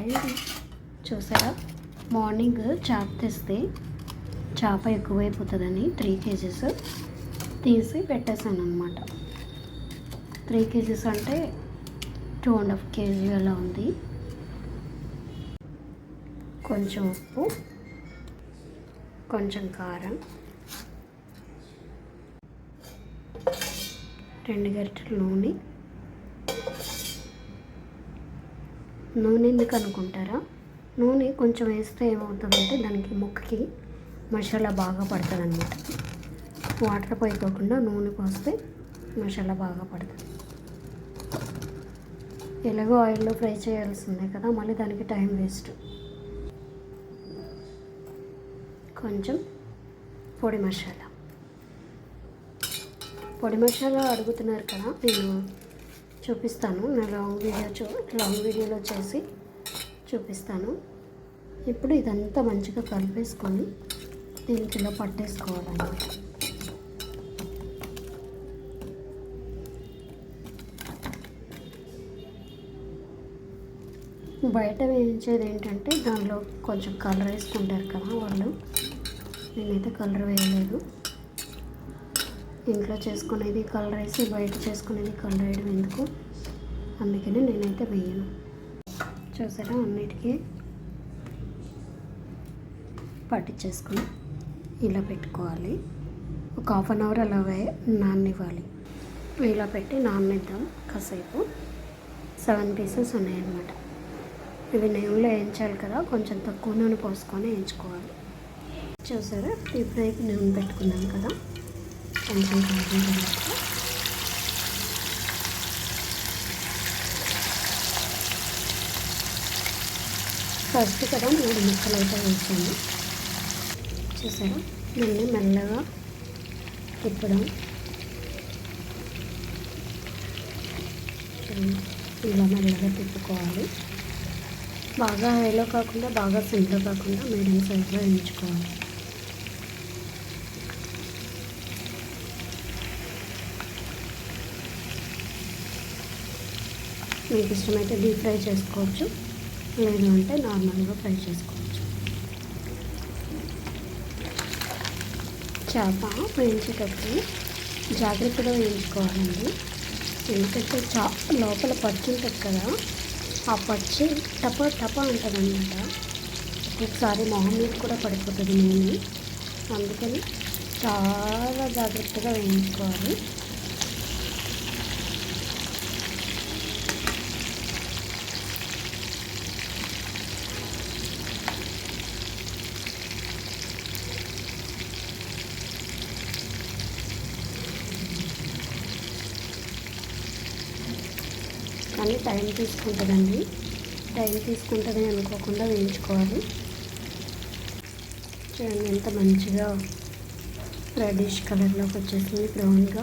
Hi చూసారా? Morning చేప తెస్తే చేప ఎక్కువైపోతుందని త్రీ కేజీస్ తీసి పెట్టేశాను అనమాట త్రీ కేజీస్ అంటే టూ అండ్ హాఫ్ కేజీ అలా ఉంది. కొంచెం ఉప్పు కొంచెం కారం రెండు గరిటెల నూనె నూనె ఎందుకు అనుకుంటారా? నూనె కొంచెం వేస్తే ఏమవుతుందంటే దానికి ముక్కకి మసాలా బాగా పడుతుంది అనమాట వాటర్ పోయిపోకుండా నూనె పోస్తే మసాలా బాగా పడుతుంది. ఎలాగో ఆయిల్లో ఫ్రై చేయాల్సిందే కదా మళ్ళీ దానికి టైం వేస్ట్. కొంచెం పొడి మసాలా. పొడి మసాలా అడుగుతున్నారు కదా నేను చూపిస్తాను. నా లాంగ్ వీడియో చూ లాంగ్ వీడియోలో చేసి చూపిస్తాను. ఇప్పుడు ఇదంతా మంచిగా కలిపేసుకొని దీనికి ఇలా పట్టేసుకోవాలన్నమాట బయట వేయించేది ఏంటంటే దానిలో కొంచెం కలర్ వేసుకుంటారు కదా వాళ్ళు. నేనైతే కలర్ వేయలేదు. ఇంట్లో చేసుకునేది కలర్ వేసి బయట చేసుకునేది కలర్ వేయడం ఎందుకు? అందుకని నేనైతే వేయను. చూసారా? అన్నిటికీ పట్టించేసుకుని ఇలా పెట్టుకోవాలి. ఒక హాఫ్ అన్ అవర్ అలా వే నాననివ్వాలి. ఇలా పెట్టి నాన్నిద్దాం కాసేపు. సెవెన్ పీసెస్ ఉన్నాయన్నమాట. ఇవి నెయ్యిలో వేయించాలి కదా కొంచెం తక్కువ నూనె పోసుకొని వేయించుకోవాలి. చూసారా? ఈ నూనె పెట్టుకున్నాం కదా. కొంచెం కాగిన తర్వాత ఫస్ట్ కదా మూడు ముక్కలు అయితే వేసాను చూసారా దీన్ని మెల్లగా తిప్పడం ఇలా మెల్లగా తిప్పుకోవాలి బాగా హైలో కాకుండా బాగా సిమ్లో కాకుండా మీడియం సైజులో ఎంచుకోవాలి మీకు ఇష్టమైతే డీప్ ఫ్రై చేసుకోవచ్చు. లేదు అంటే నార్మల్గా ఫ్రై చేసుకోవచ్చు. చేప వేయించేటప్పుడు జాగ్రత్తగా వేయించుకోవాలండి. ఎందుకంటే చా లోపల పచ్చి ఉంటుంది కదా ఆ పచ్చి టప టప ఉంటుందన్నమాట. ఒకసారి మొహం మీద కూడా పడిపోతుంది నేను. అందుకని చాలా జాగ్రత్తగా వేయించుకోవాలి. కానీ టైం తీసుకుంటుందండి. టైం తీసుకుంటుంది అనుకోకుండా వేయించుకోవాలి. చూడండి ఎంత మంచిగా రెడిష్ కలర్లోకి వచ్చేసింది బ్రౌన్గా